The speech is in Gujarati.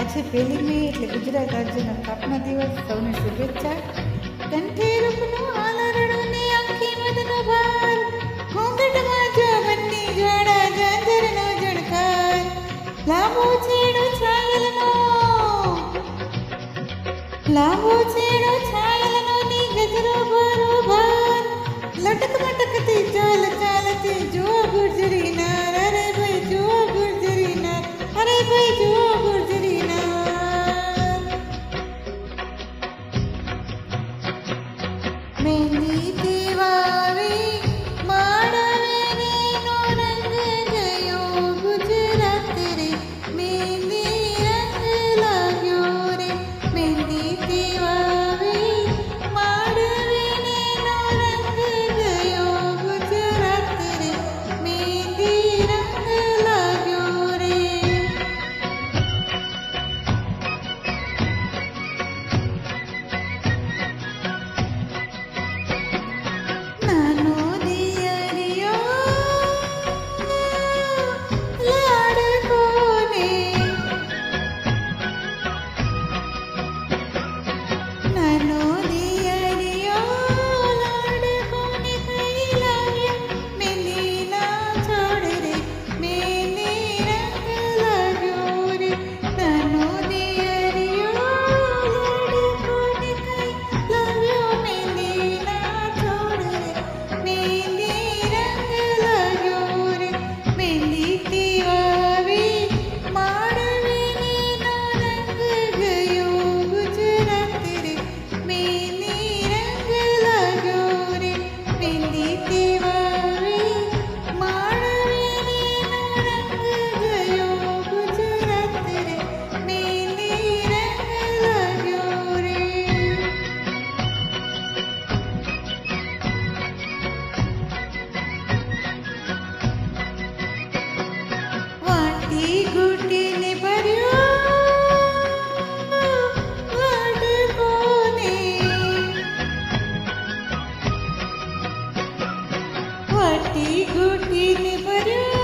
આજે પહેલી મે એટલે ગુજરાત રાજ્યના સ્થાપના દિવસ, સૌને શુભેચ્છા. કંઠે રૂપનો આલરડો ને આંખી મદનો ભાર. ઘોંઘટમાં જો બંને જ્વાળા, ઝાંઝરનો ઝણકાર. લાંબો છેડો છાયલનો લાંબો છેડો છાયલનો ની ગજરો ભાર. गुटी गुटी निबर